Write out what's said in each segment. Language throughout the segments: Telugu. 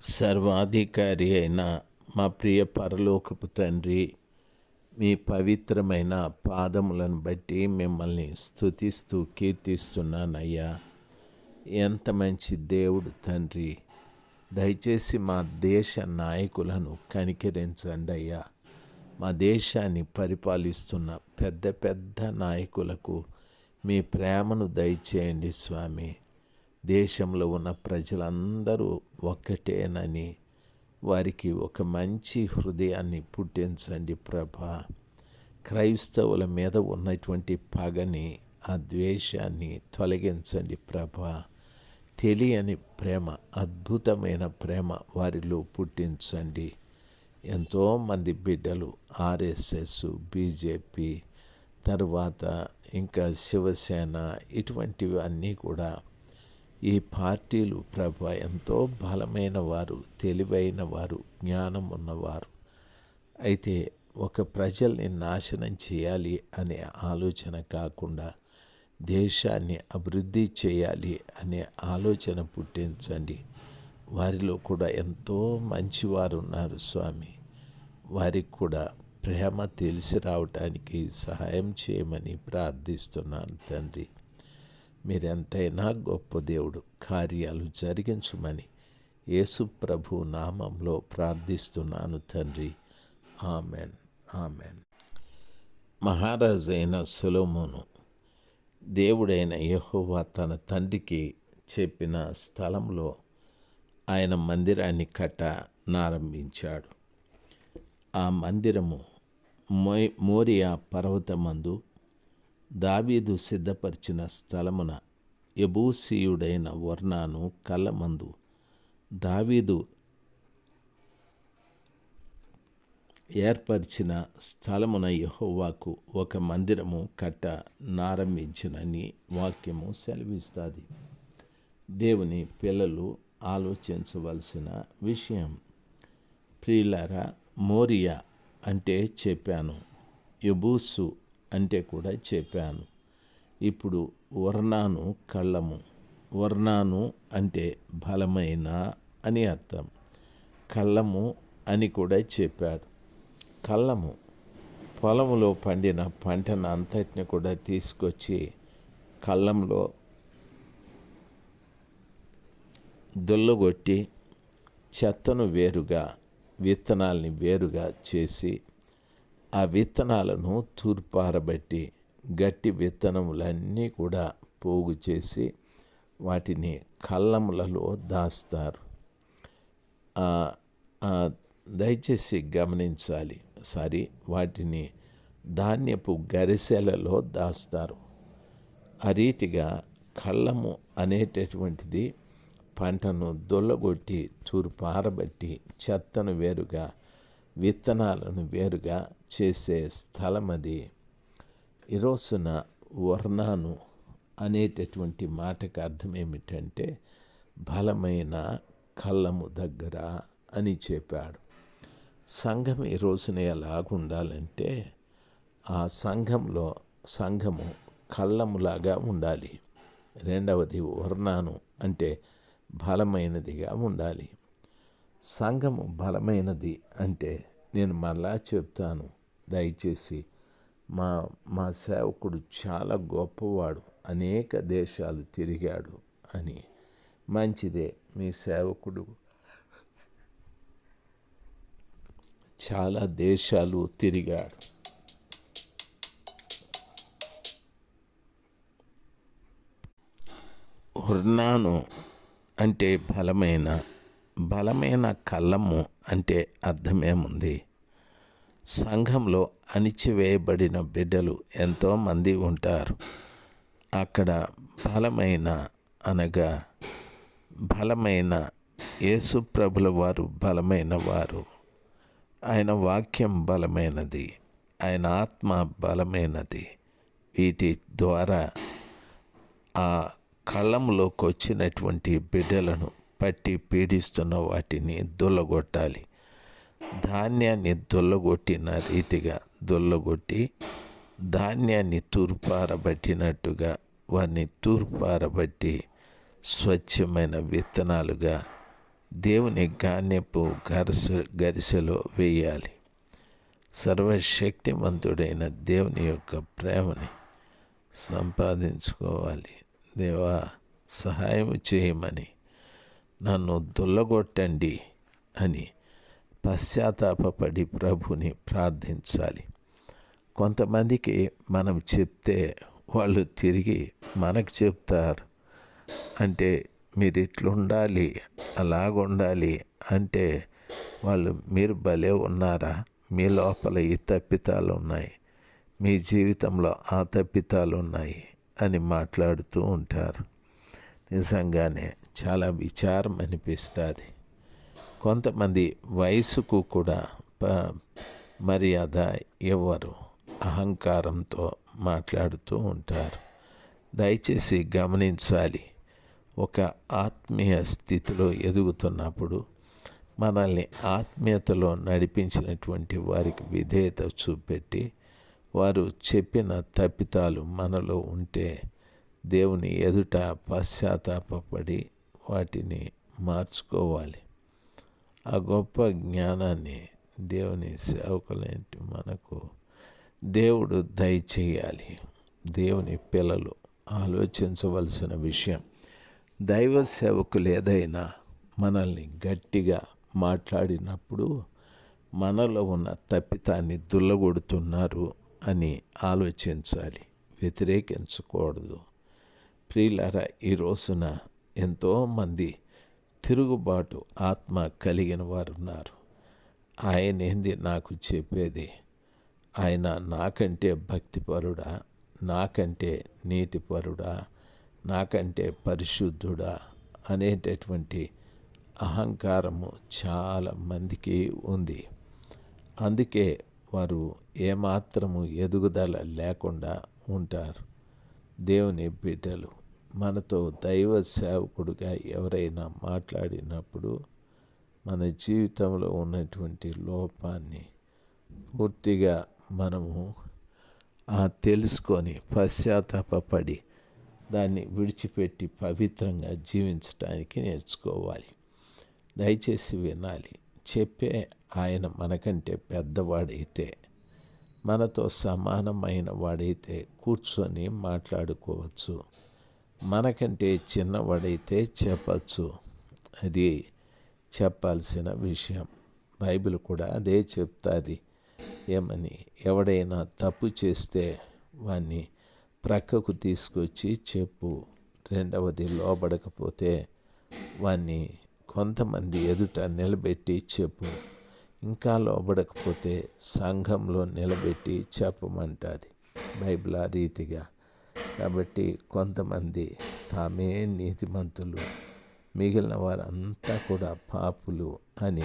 సర్వాధికారి అయిన మా ప్రియ పరలోకపు తండ్రి మీ పవిత్రమైన పాదములను బట్టి మిమ్మల్ని స్తుతిస్తూ కీర్తిస్తున్నానయ్యా. ఎంత మంచి దేవుడు తండ్రి. దయచేసి మా దేశ నాయకులను కనికరించండి అయ్యా. మా దేశాన్ని పరిపాలిస్తున్న పెద్ద పెద్ద నాయకులకు మీ ప్రేమను దయచేయండి స్వామి. దేశంలో ఉన్న ప్రజలందరూ ఒక్కటేనని వారికి ఒక మంచి హృదయాన్ని పుట్టించండి ప్రభా. క్రైస్తవుల మీద ఉన్నటువంటి పగని ఆ ద్వేషాన్ని తొలగించండి ప్రభా. తెలియని ప్రేమ అద్భుతమైన ప్రేమ వారిలో పుట్టించండి. ఎంతోమంది బిడ్డలు ఆర్ఎస్ఎస్ బీజేపీ తర్వాత ఇంకా శివసేన ఇటువంటివి అన్నీ కూడా ఈ పార్టీలు ప్రభ ఎంతో బలమైన వారు తెలివైన వారు జ్ఞానం ఉన్నవారు అయితే ఒక ప్రజల్ని నాశనం చేయాలి అనే ఆలోచన కాకుండా దేశాన్ని అభివృద్ధి చేయాలి అనే ఆలోచన పుట్టించండి. వారిలో కూడా ఎంతో మంచివారు ఉన్నారు స్వామి. వారికి కూడా ప్రేమ తెలిసి రావటానికి సహాయం చేయమని ప్రార్థిస్తున్నాను తండ్రి. మీరెంతైనా గొప్ప దేవుడు. కార్యాలు జరిగించమని యేసు ప్రభు నామంలో ప్రార్థిస్తున్నాను తండ్రి. ఆమెన్. ఆమెన్. మహారాజైన సులోమును దేవుడైన యహోవా తన తండ్రికి చెప్పిన స్థలంలో ఆయన మందిరాన్ని కట్టనారంభించాడు ఆ మందిరము మోరియా పర్వతమందు దావీదు సిద్ధపరిచిన స్థలమున ఎబూసీయుడైన వర్ణాను కళ్ళమందు. దావీదు ఏర్పరిచిన స్థలమున యహోవాకు ఒక మందిరము కట్ట నారంభించినని వాక్యము సెలవిస్తుంది. దేవుని పిల్లలు ఆలోచించవలసిన విషయం. ప్రియులారా మోరియా అంటే చెప్పాను ఎబూసు అంటే కూడా చెప్పాను. ఇప్పుడు వర్ణాను కళ్ళము. వర్ణాను అంటే బలమైన అని అర్థం. కళ్ళము అని కూడా చెప్పాడు. కళ్ళము. పొలంలో పండిన పంటను అంతటిని కూడా తీసుకొచ్చి కళ్ళంలో దుల్లగొట్టి చెత్తను వేరుగా విత్తనాల్ని వేరుగా చేసి ఆ విత్తనాలను తూర్పారబట్టి గట్టి విత్తనములన్నీ కూడా పోగు చేసి వాటిని కళ్ళములలో దాస్తారు. దయచేసి గమనించాలి. సారీ వాటిని ధాన్యపు గరిసెలలో దాస్తారు. ఆ రీతిగా కళ్ళము అనేటటువంటిది పంటను దొల్లగొట్టి తూర్పారబట్టి చెత్తను వేరుగా విత్తనాలను వేరుగా చేసే స్థలం అది ఈరోజున వర్ణాను అనేటటువంటి మాటకు అర్థం ఏమిటంటే బలమైన కళ్ళము దగ్గర అని చెప్పాడు. సంఘం ఈ రోజున ఎలాగుండాలంటే ఆ సంఘంలో సంఘము కళ్ళములాగా ఉండాలి. రెండవది వర్ణాను అంటే బలమైనదిగా ఉండాలి. సంఘము బలమైనది అంటే నేను మళ్ళా చెప్తాను. దయచేసి మా మా సేవకుడు చాలా గొప్పవాడు. అనేక దేశాలు తిరిగాడు అని. మంచిదే మీ సేవకుడు. చాలా దేశాలు తిరిగాడు. హుర్నాను అంటే బలమైన బలమైన కళ్ళము అంటే అర్థమేముంది? సంఘంలో అణిచివేయబడిన బిడ్డలు ఎంతోమంది ఉంటారు. అక్కడ బలమైన అనగా బలమైన యేసుప్రభుల వారు బలమైన వారు. ఆయన వాక్యం బలమైనది. ఆయన ఆత్మ బలమైనది. వీటి ద్వారా ఆ కళ్ళంలోకి వచ్చినటువంటి బిడ్డలను పట్టి పీడిస్తున్న వాటిని దొల్లగొట్టాలి. ధాన్యాన్ని దొల్లగొట్టిన రీతిగా దొల్లగొట్టి ధాన్యాన్ని తూర్పారబట్టినట్టుగా వారిని తూర్పారబట్టి స్వచ్ఛమైన విత్తనాలుగా దేవుని గాన్యపు గరిస గరిసెలో వేయాలి. సర్వశక్తిమంతుడైన దేవుని యొక్క ప్రేమని సంపాదించుకోవాలి. దేవా సహాయం చేయమని నన్ను దుల్లగొట్టండి అని పశ్చాత్తాపడి ప్రభుని ప్రార్థించాలి. కొంతమందికి మనం చెప్తే వాళ్ళు తిరిగి మనకు చెప్తారు. అంటే మీరు ఇట్లుండాలి అలాగుండాలి అంటే వాళ్ళు మీరు భలే ఉన్నారా? మీ లోపల ఈ తప్పితాలు ఉన్నాయి మీ జీవితంలో ఆ తప్పితాలు ఉన్నాయి అని మాట్లాడుతూ ఉంటారు. నిజంగానే చాలా విచారం అనిపిస్తుంది కొంతమంది వయసుకు కూడా ప మర్యాద ఇవ్వరు. అహంకారంతో మాట్లాడుతూ ఉంటారు. దయచేసి గమనించాలి. ఒక ఆత్మీయ స్థితిలో ఎదుగుతున్నప్పుడు మనల్ని ఆత్మీయతలో నడిపించినటువంటి వారికి విధేయత చూపెట్టి వారు చెప్పిన తప్పితాలు మనలో ఉంటే దేవుని ఎదుట పశ్చాత్తాపడి వాటిని మార్చుకోవాలి. ఆ గొప్ప జ్ఞానాన్ని దేవుని సేవకులేంటి మనకు దేవుడు దయచేయాలి దేవుని పిల్లలు ఆలోచించవలసిన విషయం. దైవ సేవకులు ఏదైనా మనల్ని గట్టిగా మాట్లాడినప్పుడు మనలో ఉన్న తప్పితాన్ని దుల్లగొడుతున్నారు అని ఆలోచించాలి. వ్యతిరేకించకూడదు. ప్రియులారా ఈ రోజున ఎంతోమంది తిరుగుబాటు ఆత్మ కలిగిన వారు ఉన్నారు ఆయన ఏంది నాకు చెప్పేది? ఆయన నాకంటే భక్తిపరుడా? నాకంటే నీతిపరుడా? నాకంటే పరిశుద్ధుడా? అనేటటువంటి అహంకారము చాలా మందికి ఉంది. అందుకే వారు ఏమాత్రము ఎదుగుదల లేకుండా ఉంటారు. దేవుని బిడ్డలు మనతో దైవ సేవకుడుగా ఎవరైనా మాట్లాడినప్పుడు మన జీవితంలో ఉన్నటువంటి లోపాన్ని పూర్తిగా మనము తెలుసుకొని పశ్చాత్తాపడి దాన్ని విడిచిపెట్టి పవిత్రంగా జీవించడానికి నేర్చుకోవాలి. దయచేసి వినాలి. చెప్పే ఆయన మనకంటే పెద్దవాడైతే మనతో సమానమైన వాడైతే కూర్చొని మాట్లాడుకోవచ్చు. మనకంటే చిన్నవాడైతే చెప్పచ్చు. అది చెప్పాల్సిన విషయం. బైబిల్ కూడా అదే చెప్తుంది. ఏమని? ఎవడైనా తప్పు చేస్తే వాన్ని ప్రక్కకు తీసుకొచ్చి చెప్పు. రెండవది లోబడకపోతే వాన్ని కొంతమంది ఎదుట నిలబెట్టి చెప్పు. ఇంకా లోబడకపోతే సంఘంలో నిలబెట్టి చెప్పమంటుంది. బైబిల్ ఆ రీతిగా కాబట్టి కొంతమంది తామే నీతిమంతులు మిగిలిన వారంతా కూడా పాపులు అని.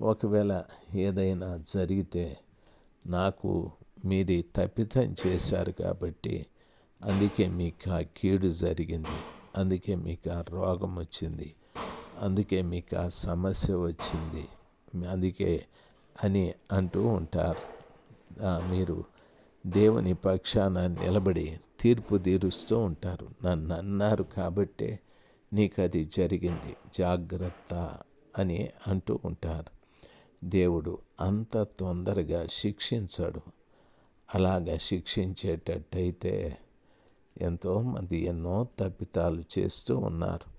ఒకవేళ ఏదైనా జరిగితే నాకు మీరు తప్పితం చేశారు కాబట్టి అందుకే మీకు ఆ కీడు జరిగింది అందుకే మీకు ఆ రోగం వచ్చింది అందుకే మీకు ఆ సమస్య వచ్చింది అందుకే అని అంటూ ఉంటారు. మీరు దేవుని పక్షాన నిలబడి తీర్పు తీరుస్తూ ఉంటారు. నన్ను అన్నారు కాబట్టే నీకు అది జరిగింది. జాగ్రత్త అని అంటూ ఉంటారు. దేవుడు అంత తొందరగా శిక్షించాడు. అలాగా శిక్షించేటట్టయితే ఎంతోమంది ఎన్నో తప్పితాలు చేస్తూ ఉన్నారు.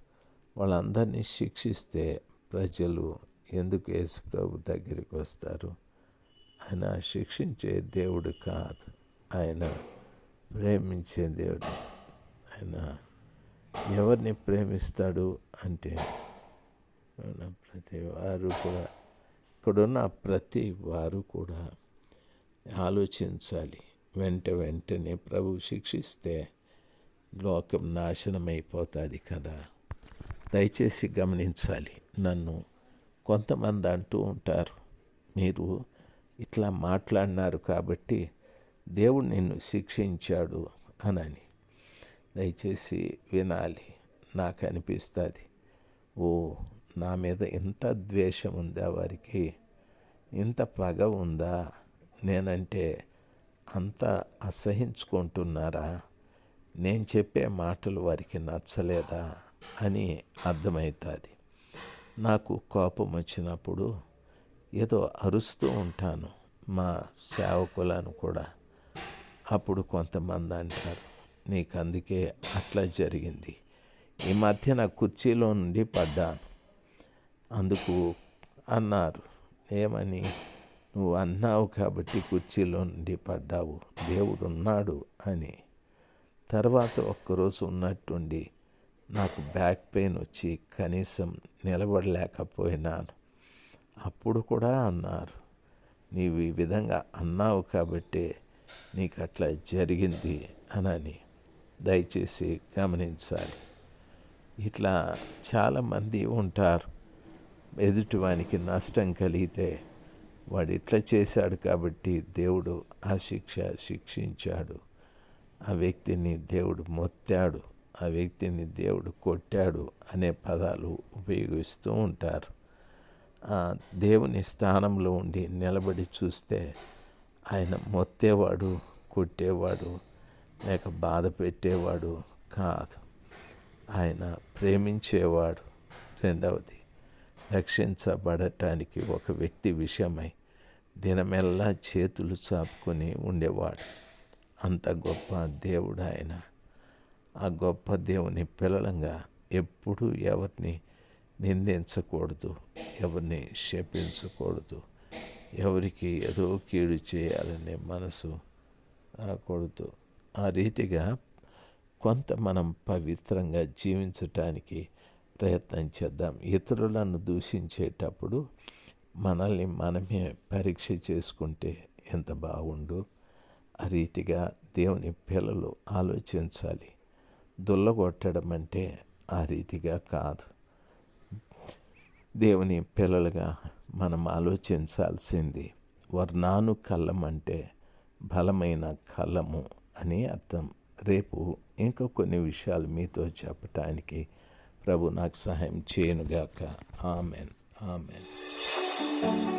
వాళ్ళందరినీ శిక్షిస్తే ప్రజలు ఎందుకు యేసుప్రభు దగ్గరికి వస్తారు? ఆయన శిక్షించే దేవుడు కాదు. ఆయన ప్రేమించే దేవుడు. ఆయన ఎవరిని ప్రేమిస్తాడు అంటే ప్రతి వారు కూడా ఇక్కడున్న ప్రతి వారు కూడా ఆలోచించాలి. వెంట వెంటనే ప్రభు శిక్షిస్తే లోకం నాశనమైపోతుంది కదా. దయచేసి గమనించాలి. నన్ను కొంతమంది అంటూ ఉంటారు. మీరు ఇట్లా మాట్లాడినారు కాబట్టి దేవుడు నిన్ను శిక్షించాడు అనని. దయచేసి వినాలి నాకు అనిపిస్తుంది. ఓ నా మీద ఎంత ద్వేషం ఉందా వారికి? ఇంత పగ ఉందా? నేనంటే అంత అసహించుకుంటున్నారా? నేను చెప్పే మాటలు వారికి నచ్చలేదా? అని అర్థమవుతుంది. నాకు కోపం వచ్చినప్పుడు ఏదో అరుస్తూ ఉంటాను మా సేవకులను కూడా. అప్పుడు కొంతమంది అంటారు నీకు అందుకే అట్లా జరిగింది. ఈ మధ్య నా కుర్చీలో నుండి పడ్డాను. అందుకు అన్నారు ఏమని? నువ్వు అన్నావు కాబట్టి కుర్చీలో నుండి పడ్డావు. దేవుడు ఉన్నాడు అని. తర్వాత ఒక్కరోజు ఉన్నట్టుండి నాకు బ్యాక్ పెయిన్ వచ్చి కనీసం నిలబడలేకపోయినాను. అప్పుడు కూడా అన్నారు. నీవు ఈ విధంగా అన్నావు కాబట్టి నీకు అట్లా జరిగింది అనని దయచేసి గమనించాలి. ఇట్లా చాలామంది ఉంటారు. ఎదుటివానికి నష్టం కలిగితే వాడు ఇట్లా చేశాడు కాబట్టి దేవుడు ఆ శిక్ష శిక్షించాడు. ఆ వ్యక్తిని దేవుడు మొత్తాడు. ఆ వ్యక్తిని దేవుడు కొట్టాడు అనే పదాలు ఉపయోగిస్తూ ఉంటారు. దేవుని స్థానంలో ఉండి నిలబడి చూస్తే ఆయన మొత్తేవాడు కొట్టేవాడు లేక బాధ పెట్టేవాడు కాదు. ఆయన ప్రేమించేవాడు. రెండవది రక్షించబడటానికి ఒక వ్యక్తి విషయమై దినమెల్లా చేతులు చాపుకొని ఉండేవాడు. అంత గొప్ప దేవుడు ఆయన. ఆ గొప్ప దేవుని పిల్లలంగా ఎప్పుడూ ఎవరిని నిందించకూడదు. ఎవరిని శపించకూడదు. ఎవరికి ఏదో కీడు చేయాలనే మనసు రాకూడదు. ఆ రీతిగా కొంత మనం పవిత్రంగా జీవించటానికి ప్రయత్నం చేద్దాం. ఇతరులను దూషించేటప్పుడు మనల్ని మనమే పరీక్ష చేసుకుంటే ఎంత బాగుండు? ఆ రీతిగా దేవుని పిల్లలు ఆలోచించాలి. దుల్లగొట్టడం అంటే ఆ రీతిగా కాదు. దేవుని పిల్లలుగా మనం ఆలోచించాల్సింది వర్ణాను కళ్ళం అంటే బలమైన కళ్ళము అని అర్థం. రేపు ఇంకా కొన్ని విషయాలు మీతో చెప్పటానికి ప్రభు నాకు సహాయం చేయనుగాక. ఆమెన్. ఆమెన్.